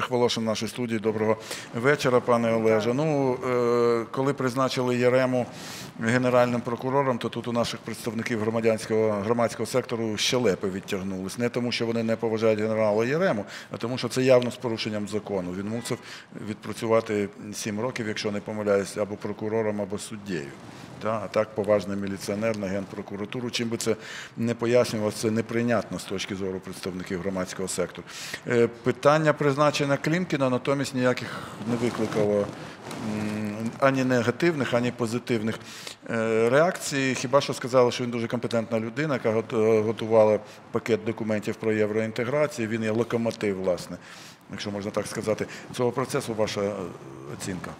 Олег Волошин в нашій студії. Доброго вечора, пане Олеже. Ну, е, коли призначили Єрему генеральним прокурором, то тут у наших представників громадянського громадського сектору щелепи відтягнулись. Не тому, що вони не поважають генерала Єрему, а тому, що це явно з порушенням закону. Він мусив відпрацювати 7 років, якщо не помиляюсь, або прокурором, або суддєю. Та, а так поважний міліціонер на генпрокуратуру. Чим би це не пояснювалося, це неприйнятно з точки зору представників громадського сектору. Е, Питання призначення Клімкіна натомість ніяких не викликало ані негативних, ані позитивних е, реакцій. Хіба що сказали, що він дуже компетентна людина, яка готувала пакет документів про євроінтеграцію. Він є локомотив, власне, якщо можна так сказати, цього процесу. Ваша е, оцінка?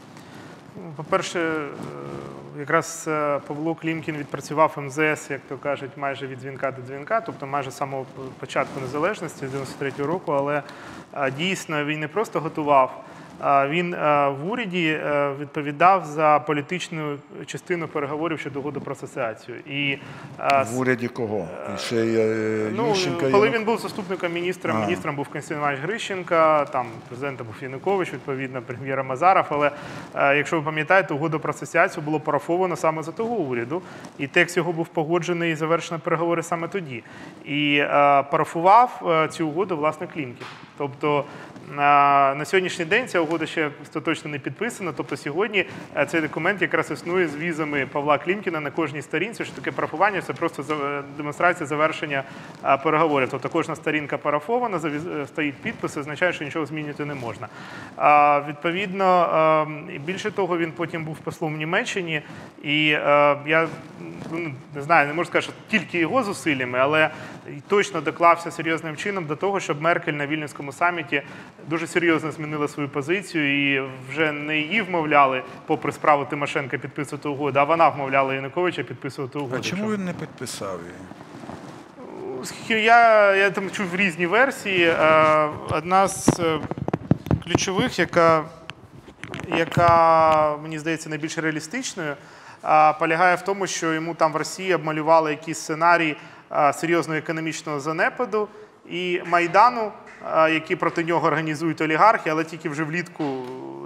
По-перше, е, якраз е, Павло Клімкін відпрацював МЗС, як то кажуть, майже від дзвінка до дзвінка, тобто майже з самого початку незалежності з 93-го року, але е, дійсно він не просто готував. Він е, в уряді е, відповідав за політичну частину переговорів щодо угоди про асоціацію. І е, В уряді кого? І ще е, Ну, є? коли він був заступником міністра, А. міністром був Константин Іванович Грищенка, там президентом був Янукович, відповідно, прем'єра Мазаров. Але якщо ви пам'ятаєте, угода про асоціацію було парафовано саме за того уряду, і текст його був погоджений і завершено переговори саме тоді. І парафував цю угоду власне Клімкін. Тобто на сьогоднішній день ця угода ще остаточно не підписана. Тобто сьогодні е, цей документ якраз існує з візами Павла Клімкіна на кожній сторінці. Що таке парафування? Це просто е, демонстрація завершення е, переговорів. Тобто кожна сторінка парафована, стоїть підпис, означає, що нічого змінювати не можна. Відповідно, е, більше того, він потім був послом в Німеччині, і е, я ну, не знаю, не можу сказати, що тільки його зусиллями, але точно доклався серйозним чином до того, щоб Меркель на Вільнюському саміті дуже серйозно змінила свою позицію і вже не її вмовляли, попри справу Тимошенка, підписувати угоду, а вона вмовляла Януковича підписувати угоду. А чому він не підписав її? Я, я там чув різні версії. Е, Одна з е, ключових, яка, яка мені здається найбільш реалістичною, полягає в тому, що йому там в Росії обмалювали якийсь сценарій е, серйозного економічного занепаду і Майдану, які проти нього організують олігархи, але тільки вже влітку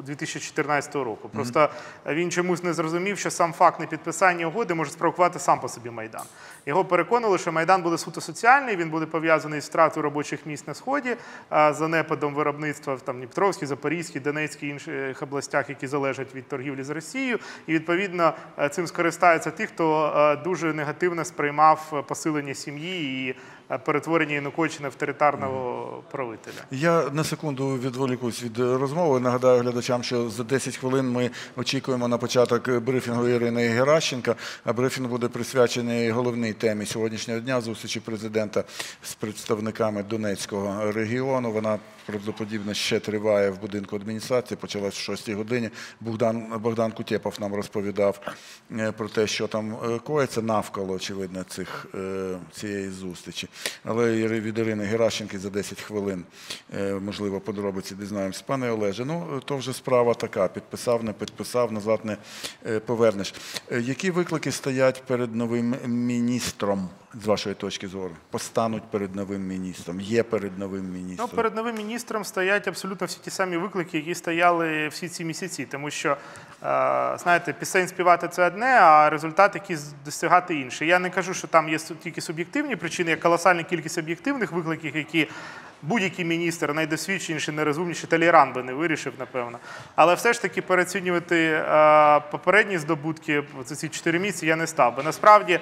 2014 року. Просто він чомусь не зрозумів, що сам факт непідписання угоди може спровокувати сам по собі Майдан. Його переконували, що Майдан буде суто соціальний, він буде пов'язаний з втратою робочих місць на сході, занепадом виробництва в там Дніпровській, Запорізькій, Донецькій інших областях, які залежать від торгівлі з Росією. І відповідно е, цим скористаються ті, хто е, дуже негативно сприймав е, посилення сім'ї і е, перетворення Януковича авторитарного правителя. Я на секунду відволікусь від е, розмови. Нагадаю глядачам, що за 10 хвилин ми очікуємо на початок е, брифінгу Ірини Геращенка. А брифінг буде присвячений головній темі сьогоднішнього дня зустрічі президента з представниками Донецького регіону. Вона правдоподібно ще триває в будинку адміністрації. Почалась в 6 годині. Богдан Богдан Кутєпов нам розповідав е, про те, що там е, коїться навколо, очевидно, цих е, цієї зустрічі. Але від Ірини Геращенки за 10 хвилин, можливо, подробиці дізнаємося. Пане Олеже, ну то вже справа така: підписав, не підписав, назад не повернеш. Які виклики стоять перед новим міністром з вашої точки зору? Постануть перед новим міністром, є перед новим міністром. Ну, перед новим міністром стоять абсолютно всі ті самі виклики, які стояли всі ці місяці. Тому що, е, знаєте, пісень співати це одне, а результат якийсь досягати інший. Я не кажу, що там є тільки суб'єктивні причини, є колосальна кількість об'єктивних викликів, які будь-який міністр, найдосвідченіший, найрозумніший, Таліран би не вирішив, напевно. Але все ж таки переоцінювати е, попередні здобутки за ці чотири місяці я не став. Бо насправді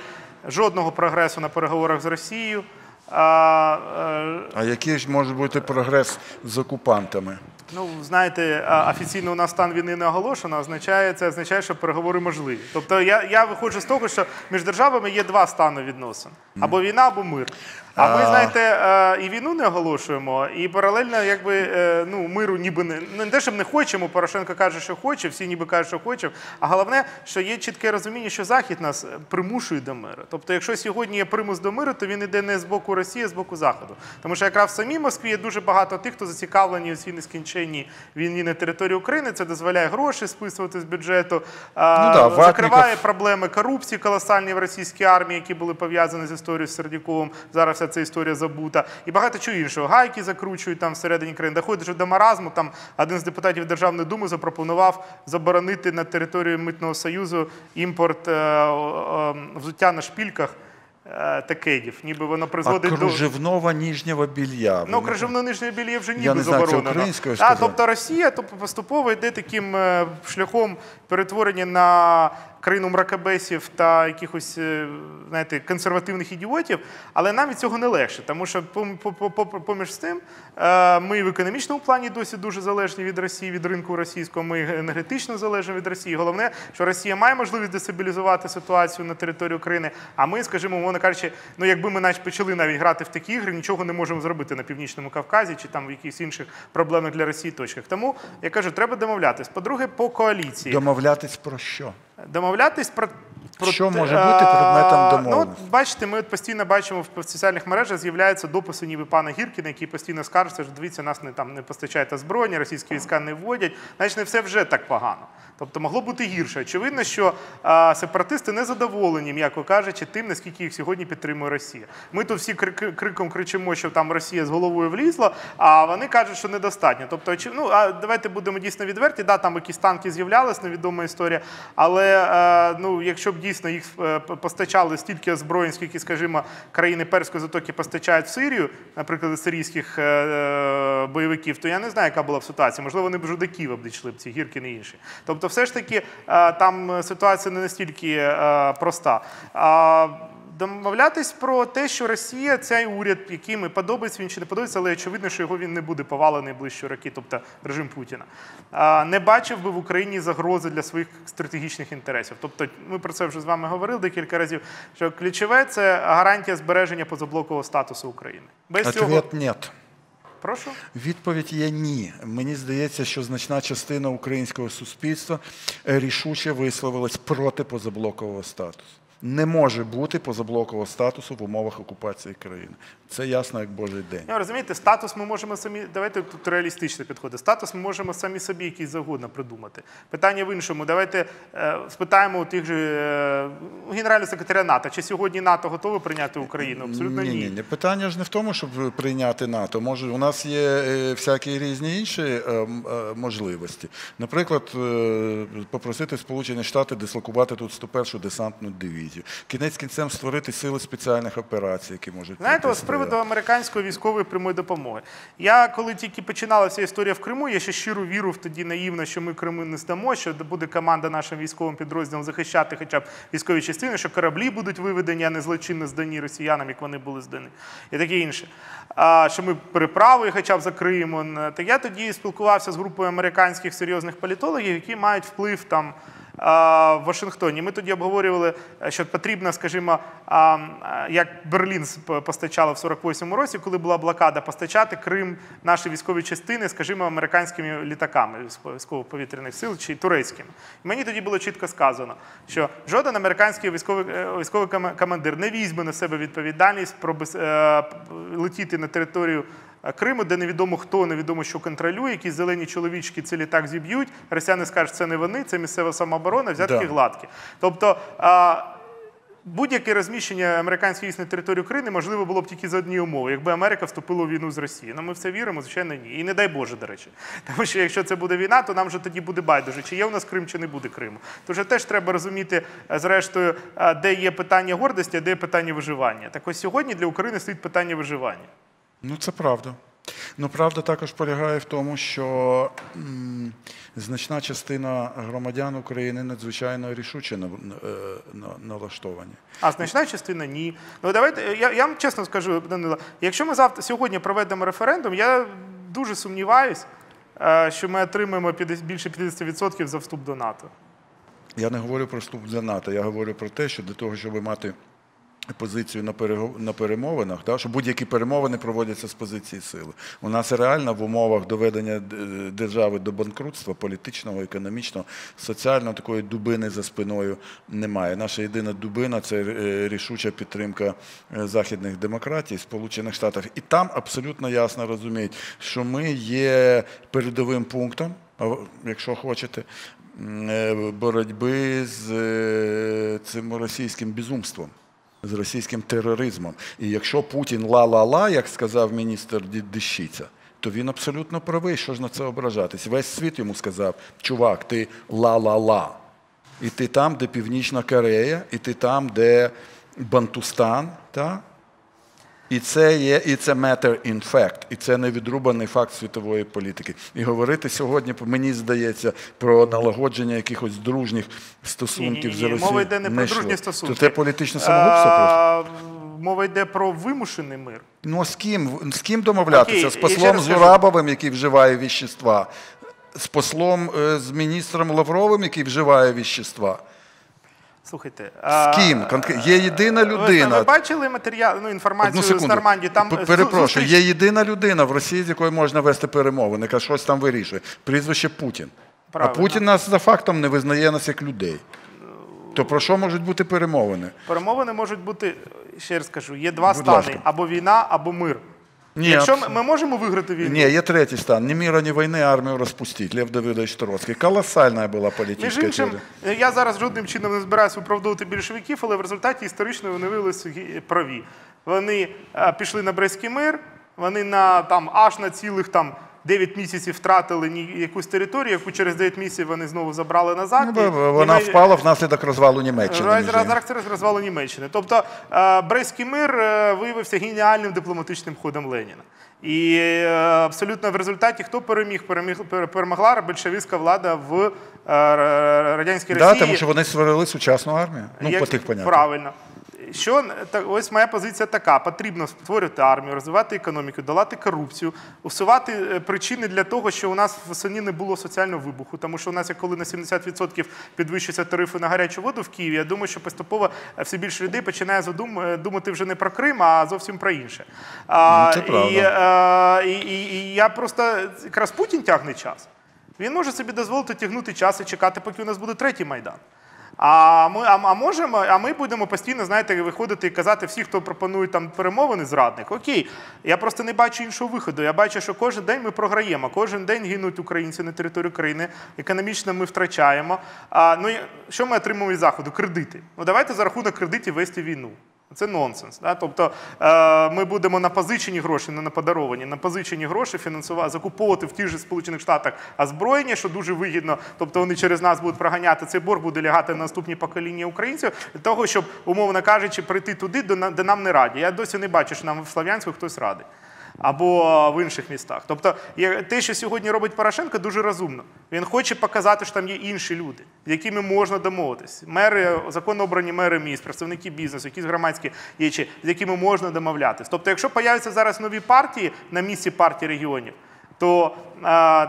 жодного прогресу на переговорах з Росією. а, е, А який ж може бути прогрес з окупантами? Ну, знаєте, офіційно у нас стан війни не оголошено, означає, це означає, що переговори можливі. Тобто я, я виходжу з того, що між державами є два стани відносин: або війна, або мир. А ми, знаєте, е, і війну не оголошуємо, і паралельно, якби е, ну, миру ніби не не те, щоб не хочемо. Порошенко каже, що хоче, всі ніби кажуть, що хоче. А головне, що є чітке розуміння, що Захід нас примушує до миру. Тобто, якщо сьогодні є примус до миру, то він іде не з боку Росії, а з боку Заходу. Тому що якраз в самій Москві є дуже багато тих, хто зацікавлені у цій нескінченній війні на території України. Це дозволяє гроші списувати з бюджету, Ну да, закриває проблеми корупції колосальні в російській армії, які були пов'язані з історією з Сердюковим. Зараз вся ця історія забута, і багато чого іншого. Гайки закручують там всередині країни. Доходить вже до маразму. Там один з депутатів Державної думи запропонував заборонити на територію митного союзу імпорт е, е, взуття на шпільках е, та кедів, ніби воно А призводить до. кружевного нижнього білья. Ну, крижовно нижнє більє вже ніби Я не знаю, це заборонено. а, тобто Росія тобто, поступово йде таким е, шляхом перетворення на країну мракобесів та якихось е, знаєте, консервативних ідіотів, але нам від цього не легше, тому що по- по- по- поміж тим е, ми в економічному плані досі дуже залежні від Росії, від ринку російського, ми енергетично залежні від Росії. Головне, що Росія має можливість дестабілізувати ситуацію на території України, а ми, скажімо, мовно кажучи, ну якби ми навіть почали навіть грати в такі ігри, нічого не можемо зробити на північному Кавказі чи там в якихось інших проблемних для Росії точках. Тому я кажу, треба домовлятись. По-друге, по коаліції. Домовлятись про що? Домовлятись про. про Що може бути предметом домови? Ну, бачите, ми постійно бачимо в соціальних мережах з'являються дописи ніби пана Гіркіна, який постійно скаржиться, що дивіться, нас не там не постачають озброєння, російські війська не вводять. Значить, не все вже так погано. Тобто могло бути гірше. Очевидно, що а, сепаратисти не задоволені, м'яко кажучи, тим, наскільки їх сьогодні підтримує Росія. Ми тут всі крик- криком кричимо, що там Росія з головою влізла, а вони кажуть, що недостатньо. Тобто, ну а давайте будемо дійсно відверті. Да, там якісь танки з'являлись, невідома історія. Але е, ну, якщо б дійсно їх е, постачали стільки озброєнь, скільки, скажімо, країни Перської затоки постачають в Сирію, наприклад, сирійських е, е, бойовиків, то я не знаю, яка була б ситуація. Можливо, вони б до Києва б ці гірки, не інші. Тобто, все ж таки, е, там ситуація не настільки проста. Домовлятись про те, що Росія, цей уряд, який ми подобається, він чи не подобається, але очевидно, що його він не буде повалений ближчі роки, тобто режим Путіна, не бачив би в Україні загрози для своїх стратегічних інтересів. Тобто, ми про це вже з вами говорили декілька разів. Що ключове це гарантія збереження позаблокового статусу України. Без цього Ответ нет. прошу. Відповідь є ні. Мені здається, що значна частина українського суспільства е, рішуче висловилась проти позаблокового статусу. Не може бути позаблокового статусу в умовах окупації країни. Це ясно, як Божий день. Ну, розумієте, статус ми можемо самі. Давайте тут реалістично підходити. Статус ми можемо самі собі якийсь завгодно придумати. Питання в іншому. Давайте е, спитаємо у тих же е, генерального секретаря НАТО, чи сьогодні НАТО готове прийняти Україну? Абсолютно ні. ні, ні. Питання ж не в тому, щоб прийняти НАТО. Може, у нас є е, всякі різні інші е, е, можливості. Наприклад, е, попросити Сполучені Штати дислокувати тут 101-шу десантну дивізію. Кінець кінцем створити сили спеціальних операцій, які можуть Знаєте, з приводу американської військової прямої допомоги. Я коли тільки починалася історія в Криму, я ще щиро вірив тоді наївно, що ми Криму не здамо, що буде команда нашим військовим підрозділом захищати хоча б військові частини, що кораблі будуть виведені, а не злочинно здані росіянам, як вони були здані, і таке інше. А що ми переправи хоча б закриємо. Так я тоді спілкувався з групою американських серйозних політологів, які мають вплив там. В Вашингтоні ми тоді обговорювали, е, що потрібно, скажімо, як Берлін постачало в 48-му році, коли була блокада, постачати Крим наші військові частини, скажімо, американськими літаками військово- військово-повітряних сил чи турецькими. І мені тоді було чітко сказано, що жоден американський військовий, е, військовий кома- командир не візьме на себе відповідальність про е, летіти на територію. Криму, де невідомо хто, невідомо що контролює, якісь зелені чоловічки цей літак зіб'ють. Росіяни скажуть, це не вони, це місцева самооборона, взятки Да. гладкі. Тобто а, будь-яке розміщення американських військ на території України можливо було б тільки за одні умови, якби Америка вступила у війну з Росією. Ну ми в це віримо, звичайно, ні. І не дай Боже, до речі. Тому що якщо це буде війна, то нам вже тоді буде байдуже, чи є у нас Крим, чи не буде Криму. То вже теж треба розуміти, е, зрештою, е, де є питання гордості, а де є питання виживання. Так ось сьогодні для України стоїть питання виживання. Ну, це правда. Ну, правда також полягає в тому, що м, значна частина громадян України надзвичайно рішуче на, на, на, налаштовані. А значна частина ні. Ну давайте я, я вам чесно скажу, Данило, якщо ми завтра сьогодні проведемо референдум, я дуже сумніваюсь, е, що ми отримаємо 50 більше 50% за вступ до НАТО. Я не говорю про вступ до НАТО, я говорю про те, що для того, щоб мати позицію на, на перемовинах, да, що будь-які перемовини проводяться з позиції сили. У нас реально в умовах доведення держави до банкрутства політичного, економічного, соціального такої дубини за спиною немає. Наша єдина дубина це е, рішуча підтримка е, західних демократій, Сполучених Штатів. І там абсолютно ясно розуміють, що ми є передовим пунктом, якщо хочете, е, боротьби з е, цим російським безумством. З російським тероризмом. І якщо Путін ла-ла-ла, як сказав міністр Дещиця, то він абсолютно правий. Що ж на це ображатись? Весь світ йому сказав: чувак, ти ла-ла-ла. І ти там, де Північна Корея, і ти там, де Бантустан, та? І це є, і це matter in fact, і це не відрубаний факт світової політики. І говорити сьогодні, мені здається, про налагодження якихось дружніх стосунків Ні-ні-ні, з Росією. мова йде не про йшло. дружні стосунки. То це політичне самогубство просто. А, Мова йде про вимушений мир. Ну а з ким? З ким домовлятися? Окей, з послом. Зурабовим, який вживає віщества, з послом е, з міністром Лавровим, який вживає віщества. Слухайте, З ким? Є єдина людина. ви бачили матеріал, ну, інформацію з. Нормандії? Там Перепрошую, зустріч- є єдина людина в Росії, з якою можна вести перемовини, яка щось там вирішує. Прізвище Путін. Правильно. А Путін нас за фактом не визнає нас як людей. То про що можуть бути перемовини? Перемовини можуть бути, ще раз кажу, є два Будь стани: ласка. або війна, або мир. Ні, Якщо ми, ми можемо виграти війну, Ні, є третій стан. Ні міра, ні війни, армію розпустіть. Лев Давидович Троцький. Колосальна була Між політична іншим, теорія. я зараз жодним чином не збираюся виправдовувати більшовиків, але в результаті історично вони виявилися праві. Вони е, пішли на Брестський мир, вони на там аж на цілих там 9 місяців втратили якусь територію, яку через 9 місяців вони знову забрали назад. Ну, І- вона і впала внаслідок розвалу Німеччини. Зараз це розвалу Німеччини. Тобто е, Брестський мир е, виявився геніальним дипломатичним ходом Леніна. І е, абсолютно в результаті хто переміг? Переміг пер- перемогла більшовицька влада в радянській Да, Росії. тому що вони створили сучасну армію. Ну, Як- по тих поняттях. Правильно. Що та- ось моя позиція така: потрібно створювати армію, розвивати економіку, долати корупцію, усувати е, причини для того, що у нас в селі не було соціального вибуху. Тому що у нас, як коли на 70% підвищуються тарифи на гарячу воду в Києві, я думаю, що поступово е, все більше людей починає задум- е, думати вже не про Крим, а зовсім про інше. А, Ну, це правда. І, е, і, і, і я просто якраз Путін тягне час. Він може собі дозволити тягнути час і чекати, поки у нас буде третій майдан. А ми, а, а можемо, а ми будемо постійно, знаєте, виходити і казати всі, хто пропонує там перемовини, зрадник. Окей, я просто не бачу іншого виходу. Я бачу, що кожен день ми програємо, кожен день гинуть українці на території країни, економічно ми втрачаємо. А, ну, що ми отримуємо від заходу? Кредити. Ну давайте за рахунок кредитів вести війну. Це нонсенс. Да? Тобто е, ми будемо на позичені гроші, не на подаровані, на позичені гроші фінансувати, закуповувати в тих же Сполучених Штатах озброєння, що дуже вигідно. Тобто вони через нас будуть проганяти цей борг, буде лягати на наступні покоління українців для того, щоб, умовно кажучи, прийти туди, де, на- де нам не раді. Я досі не бачу, що нам в Слов'янську хтось радий. Або в інших містах. Тобто, те, що сьогодні робить Порошенко, дуже розумно. Він хоче показати, що там є інші люди, з якими можна домовитись. Мери, законно обрані мери міст, представники бізнесу, якісь громадські діячі, з якими можна домовлятись. Тобто, якщо появляться зараз нові партії на місці партії регіонів, то е,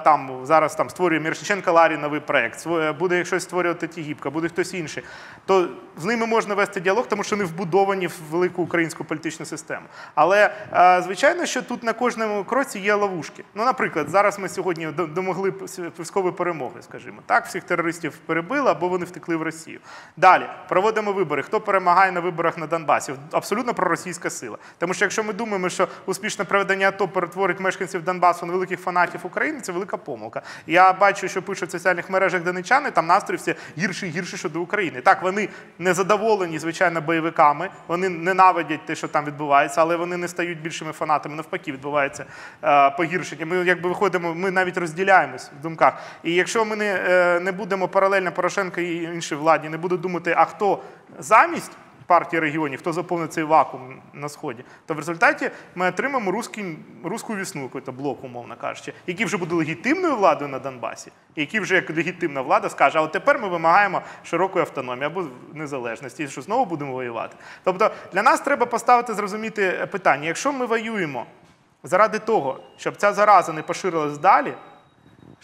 там зараз там створює Мірошниченко Ларі новий проект, буде щось створювати Тігіпка, буде хтось інший, то з ними можна вести діалог, тому що вони вбудовані в велику українську політичну систему. Але е, звичайно, що тут на кожному кроці є ловушки. Ну, наприклад, зараз ми сьогодні домогли військової перемоги, скажімо, так, всіх терористів перебили або вони втекли в Росію. Далі проводимо вибори. Хто перемагає на виборах на Донбасі? Абсолютно проросійська сила. Тому що якщо ми думаємо, що успішне проведення АТО перетворить мешканців Донбасу на великих фанатів України, це велика помилка. Я бачу, що пишуть в соціальних мережах донечани, там настрій все гірше і гірше щодо України. Так, вони не задоволені, звичайно, бойовиками, вони ненавидять те, що там відбувається, але вони не стають більшими фанатами. Навпаки, відбувається е, погіршення. Ми якби виходимо, ми навіть розділяємось в думках. І якщо ми не, е, не будемо паралельно Порошенка і іншій владі, не будуть думати, а хто замість. Партії регіонів, хто заповнить цей вакуум на сході, то в результаті ми отримаємо русський, русську вісну, якийсь блок, умовно кажучи, який вже буде легітимною владою на Донбасі, і який вже як легітимна влада скаже, а от тепер ми вимагаємо широкої автономії або незалежності, що знову будемо воювати. Тобто для нас треба поставити зрозуміти питання: якщо ми воюємо заради того, щоб ця зараза не поширилась далі.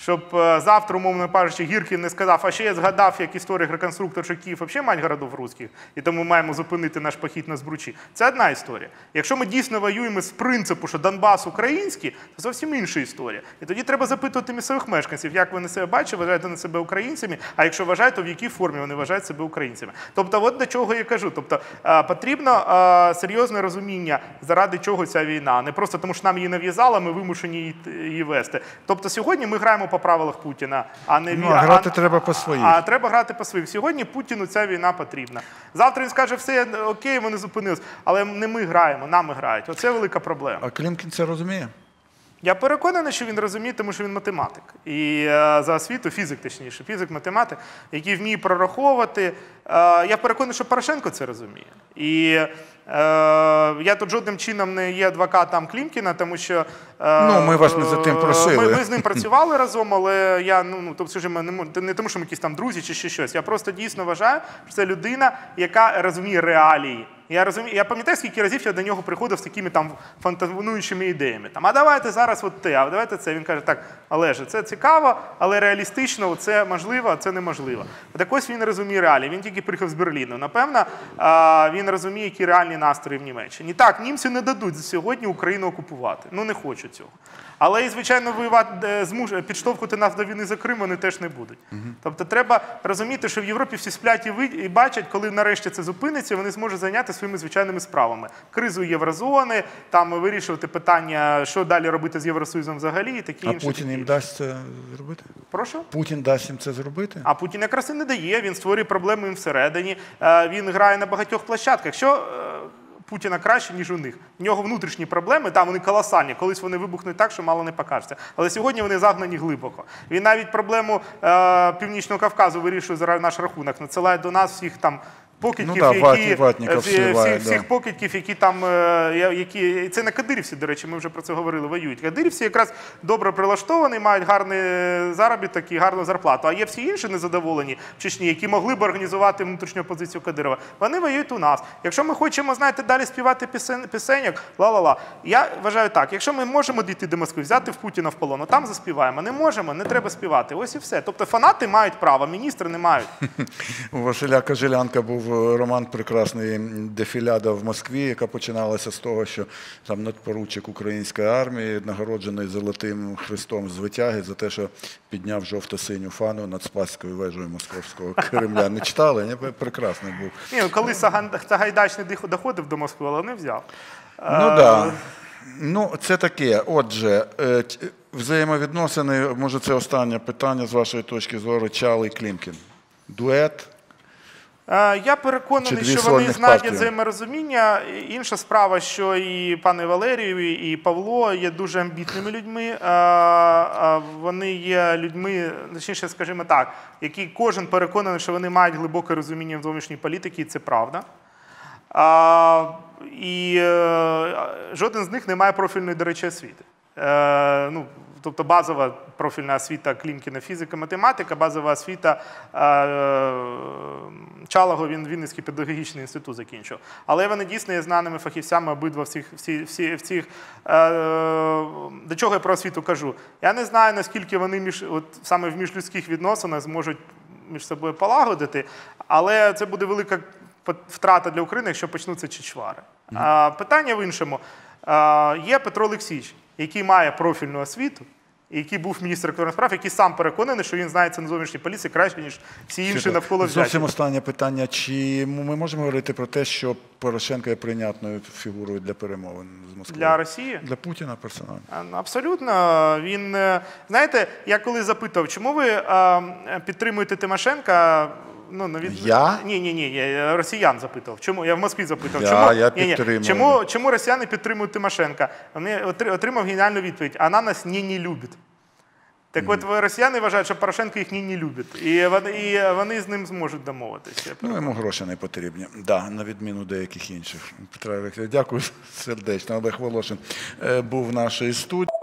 Щоб е, завтра, умовно кажучи, Гіркін не сказав, а ще я згадав, як історик-реконструктор, що Київ взагалі мать городов русських, і тому маємо зупинити наш похід на збручі. Це одна історія. Якщо ми дійсно воюємо з принципу, що Донбас український, це зовсім інша історія. І тоді треба запитувати місцевих мешканців, як вони себе бачать, вважають вони себе українцями, а якщо вважають, то в якій формі вони вважають себе українцями. Тобто, от до чого я кажу. Тобто е, потрібно е, серйозне розуміння, заради чого ця війна, не просто тому, що нам її нав'язали, ми вимушені її вести. Тобто сьогодні ми граємо по правилах Путіна, а не Ну, а грати треба по своїх. А треба грати по своїх. Сьогодні Путіну ця війна потрібна. Завтра він скаже, все окей, вони зупинились, але не ми граємо, нами грають. Оце велика проблема. А Клімкін це розуміє? Я переконаний, що він розуміє, тому що він математик. І е, за освіту, фізик точніше, фізик-математик, який вміє прораховувати. Е, я переконаний, що Порошенко це розуміє. І е, я тут жодним чином не є адвокатом Клімкіна, тому що Ну, ми вас не за тим е, просили. Ми, ми з ним працювали разом, але я ну, ну тобто, скажімо, не, не тому, що ми якісь там друзі чи ще щось. Я просто дійсно вважаю, що це людина, яка розуміє реалії. Я розумію, я пам'ятаю, скільки разів я до нього приходив з такими там фантазуючими ідеями. Там, а давайте зараз от те, а давайте це. Він каже, так, Олеже, це цікаво, але реалістично це можливо, а це неможливо. Так ось він розуміє реалії. Він тільки приїхав з Берліну. Напевно, він розуміє, які реальні настрої в Німеччині. Так, німці не дадуть сьогодні Україну окупувати. Ну не хочуть цього. Але і, звичайно, воювати е, підштовхувати нас до війни за Крим вони теж не будуть. Тобто треба розуміти, що в Європі всі сплять і, ви... і бачать, коли нарешті це зупиниться, вони зможуть зайняти своїми звичайними справами. Кризу єврозони, там вирішувати питання, що далі робити з Євросоюзом взагалі, і такі А інші. Путін такі їм дасть це зробити? Прошу? Путін дасть їм це зробити? А Путін якраз і не дає, він створює проблеми їм всередині. Е, Він грає на багатьох площадках. Що Путіна краще, ніж у них. У нього внутрішні проблеми, там вони колосальні. Колись вони вибухнуть так, що мало не покажеться. Але сьогодні вони загнані глибоко. Він навіть проблему е, Північного Кавказу вирішує за наш рахунок. Надсилає до нас всіх там. Покидьків, Ну да, які, ватні- ватників е, всі- всіх, да. всіх покидьків, які там е, які це не кадирівці, до речі, ми вже про це говорили. Воюють. Кадирівці якраз добре прилаштовані, мають гарний заробіток і гарну зарплату. А є всі інші незадоволені в Чечні, які могли б організувати внутрішню позицію Кадирова. Вони воюють у нас. Якщо ми хочемо, знаєте, далі співати пісень, пісеньок, ла-ла-ла. Я вважаю так: якщо ми можемо дійти до Москви, взяти в Путіна в полон, ну, там заспіваємо. Не можемо, не треба співати. Ось і все. Тобто фанати мають право, міністри не мають. У Василя Кожелянка був е, роман прекрасний дефіляда в Москві, яка починалася з того, що там надпоручик української армії, нагороджений золотим хрестом з витяги за те, що підняв жовто-синю фану над Спасською вежею Московського Кремля. Не читали? Ні? Прекрасний був. Ні, ну, коли Саган- Сагайдачний доходив до Москви, але не взяв. Ну так. Да. Ну, це таке. Отже, е, взаємовідносини, може, це останнє питання з вашої точки зору, Чал і Клімкін. Дует. Е, Я переконаний, що вони знайдуть взаєморозуміння. Інша справа, що і пане Валерію, і Павло є дуже амбітними людьми. Е, е, Вони є людьми, точніше, скажімо так, які кожен переконаний, що вони мають глибоке розуміння в зовнішній політики, і це правда. І жоден з них не має профільної, до речі, освіти. Ну, тобто базова профільна освіта Клімкіна фізика, математика, базова освіта е, Чалаго, він Вінницький педагогічний інститут закінчив. Але вони дійсно є знаними фахівцями обидва всіх, всі, всі, в. Е, до чого я про освіту кажу? Я не знаю, наскільки вони між, от, саме в міжлюдських відносинах зможуть між собою полагодити, але це буде велика втрата для України, якщо почнуться чичвари. А, питання в іншому. А, є Петро Олексійович, який має профільну освіту, і який був міністр закордонних справ, який сам переконаний, що він знається на зовнішній поліції краще, ніж всі інші навколо Зовсім останнє питання. Чи ми можемо говорити про те, що Порошенко є прийнятною фігурою для перемовин з Москвою? Для Росії? Для Путіна персонально. Ну, Абсолютно. Він е, знаєте, я коли запитав, чому ви підтримуєте Тимошенка? Ну, на від... Я? Ні, ні, ні, я росіян запитав. Чому я в Москві запитав? Я- чому я Ні, ні. підтримую. Чому, чому росіяни підтримують Тимошенка? Вони отримав геніальну відповідь: вона нас ні не любить. Так от росіяни вважають, що Порошенко їх ні не любить. І вони, і вони з ним зможуть домовитися. Ну, йому гроші не потрібні. Да, на відміну деяких інших. Олексійович, дякую сердечно. Олег Волошин е, був в нашій студії.